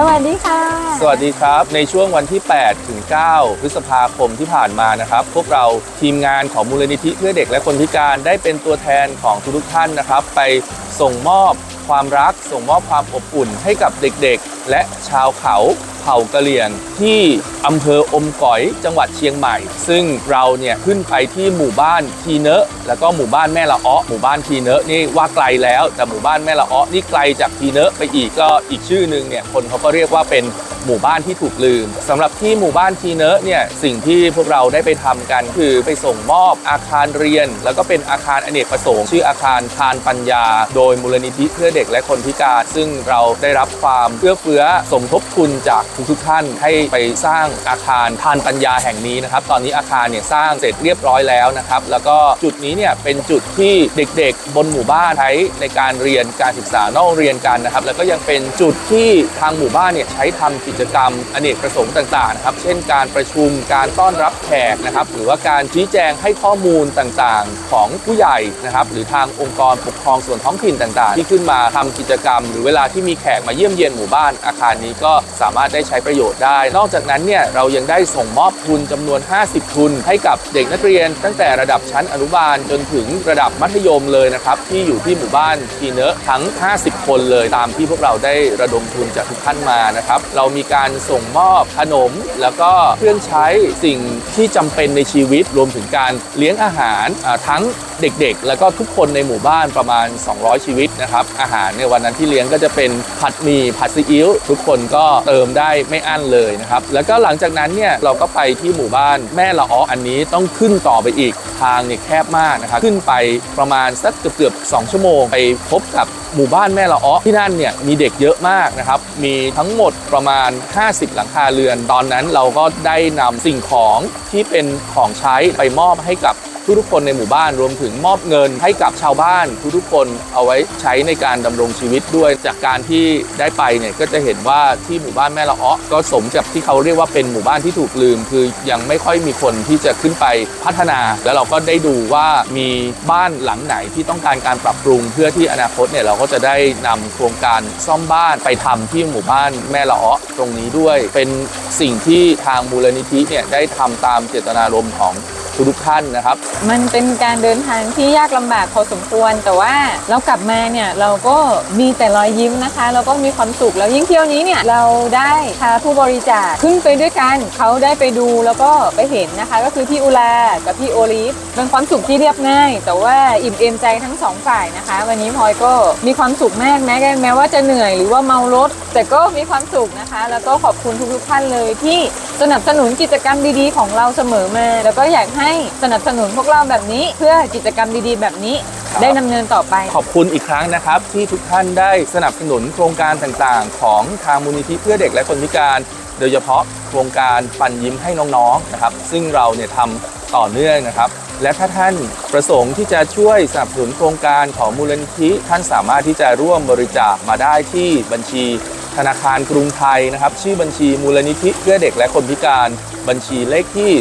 สวัสดีค่ะ สวัสดีครับ ในช่วงวันที่ 8 ถึง 9 พฤษภาคมที่ผ่านมานะครับ พวกเราทีมงานของมูลนิธิเพื่อเด็กและคนพิการได้เป็นตัวแทนของทุกท่านนะครับ ไปส่งมอบ ความรักส่งมอบความอบอุ่นให้กับเด็กๆ และชาวเขาเผ่ากะเหรี่ยงที่อำเภออมก๋อยจังหวัดเชียงใหม่ ซึ่งเราเนี่ยขึ้นไปที่หมู่บ้านทีเนะแล้วก็หมู่บ้านแม่ละอ้อหมู่บ้านทีเนะนี่ว่าไกลแล้ว แต่หมู่บ้านแม่ละอ้อนี่ไกลจากทีเนะไปอีกก็อีกชื่อหนึ่งเนี่ยคนเขาก็เรียกว่าเป็นหมู่บ้านที่ถูกลืมสำหรับที่หมู่บ้านทีเนอะเนี่ยสิ่งที่พวกเราได้ไปทำกัน คือไปส่งมอบอาคารเรียน แล้วก็เป็นอาคารอเนกประสงค์ชื่ออาคารทานปัญญา โดยมูลนิธิเพื่อเด็กและคนพิการ ซึ่งเราได้รับความเอื้อเฟื้อสมทบทุนจากทุกๆท่านให้ไปสร้างอาคารทานปัญญาแห่งนี้นะครับ ตอนนี้อาคารเนี่ยสร้างเสร็จเรียบร้อยแล้วนะครับ แล้วก็จุดนี้เนี่ยเป็นจุดที่เด็กๆ บนหมู่บ้านใช้ในการเรียนการศึกษานอกเรียนกันนะครับ แล้วก็ยังเป็นจุดที่ทางหมู่บ้านเนี่ยใช้ทำกิจกรรมอเนกประสงค์ต่างๆนะครับ เช่นการประชุมการต้อนรับแขกนะครับ หรือว่าการชี้แจงให้ข้อมูลต่างๆ ของผู้ใหญ่นะครับ หรือทางองค์กรปกครองส่วนท้องถิ่นต่างๆ ที่ขึ้นมาทำกิจกรรม หรือเวลาที่มีแขกมาเยี่ยมเยียนหมู่บ้าน อาคารนี้ก็สามารถได้ใช้ประโยชน์ได้ นอกจากนั้นเนี่ยเรายังได้ส่งมอบทุนจำนวน 50 ทุน ให้กับเด็กนักเรียน ตั้งแต่ระดับชั้นอนุบาลจนถึงระดับมัธยมเลยนะครับที่อยู่ที่หมู่บ้านทีเนอะทั้ง 50 คนเลยตามที่พวกเราได้ระดมทุนจากทุกท่านมานะครับเรามีการส่งมอบขนม แล้วก็เครื่องใช้สิ่งที่จำเป็นในชีวิตรวมถึงการเลี้ยงอาหารทั้งเด็กๆ แล้วก็ทุกคนในหมู่บ้านประมาณ 200 ชีวิตนะครับอาหารในวันนั้นที่เลี้ยงก็จะเป็นผัดหมี่ผัดซีอิ๊วทุกคนก็เติมได้ไม่อั้นเลยนะครับ แล้วก็หลังจากนั้นเนี่ยเราก็ไปที่หมู่บ้านแม่ละอ้ออันนี้ต้องขึ้นต่อไปอีกทางเนี่ยแคบมากนะครับขึ้นไปประมาณสักเกือบๆ2ชั่วโมงไปพบกับหมู่บ้านแม่ละอ้อที่นั่นเนี่ยมีเด็กเยอะมากนะครับ มีทั้งหมดประมาณ 50 หลังคาเรือน ตอนนั้นเราก็ได้นำสิ่งของที่เป็นของใช้ไปมอบให้กับ ทุกๆคนในหมู่บ้านรวมถึงมอบเงินให้กับชาวบ้านทุกๆคนเอาไว้ใช้ในการดำรงชีวิตด้วยจากการที่ได้ไปเนี่ยก็จะเห็นว่าที่หมู่บ้านแม่ละเอ้อก็สมกับที่เขาเรียกว่าเป็นหมู่บ้านที่ถูกลืม คือยังไม่ค่อยมีคนที่จะขึ้นไปพัฒนา แล้วเราก็ได้ดูว่ามีบ้านหลังไหนที่ต้องการการปรับปรุง เพื่อที่อนาคตเนี่ยเราก็จะได้นำโครงการซ่อมบ้านไปทำที่หมู่บ้านแม่ละเอ้อตรงนี้ด้วย เป็นสิ่งที่ทางมูลนิธิเนี่ยได้ทำตามเจตนารมณ์ของ ทุกท่านนะครับ มันเป็นการเดินทางที่ยากลำบากพอสมควร แต่ว่าเรากลับมาเนี่ยเราก็มีแต่รอยยิ้มนะคะแล้วก็มีความสุขแล้วยิ่งเที่ยวนี้เนี่ยเราได้พาผู้บริจาคขึ้นไปด้วยกันเขาได้ไปดูแล้วก็ไปเห็นนะคะ ก็คือพี่อุลากับพี่โอลิฟเป็นความสุขที่เรียบง่าย แต่ว่าอิ่มเอมใจทั้งสองฝ่ายนะคะ วันนี้พลอยก็มีความสุขมากแม้แม้ว่าจะเหนื่อยหรือว่าเมารถ แต่ก็มีความสุขนะคะ แล้วก็ขอบคุณทุกๆท่านเลยที่ สนับสนุนกิจกรรมดีๆ ของเราเสมอมา แล้วก็อยากให้สนับสนุนพวกเราแบบนี้ เพื่อกิจกรรมดีๆ แบบนี้ครับได้ดำเนินต่อไป ขอบคุณอีกครั้งนะครับ ที่ทุกท่านได้สนับสนุนโครงการต่างๆ ของทางมูลนิธิเพื่อเด็กและคนพิการ โดยเฉพาะโครงการปันยิ้มให้น้องๆนะครับ ซึ่งเราเนี่ยทำต่อเนื่องนะครับและถ้าท่านประสงค์ที่จะช่วยสนับสนุนโครงการของมูลนิธิท่านสามารถที่จะร่วมบริจาคมาได้ที่บัญชี ธนาคารกรุงไทยนะครับ ชื่อบัญชีมูลนิธิเพื่อเด็กและคนพิการ บัญชีเลขที่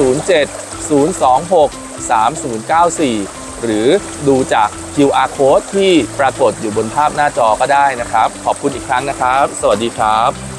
007 026 3094 หรือดูจาก QR code ที่ปรากฏอยู่บนภาพหน้าจอก็ได้นะครับ ขอบคุณอีกครั้งนะครับ สวัสดีครับ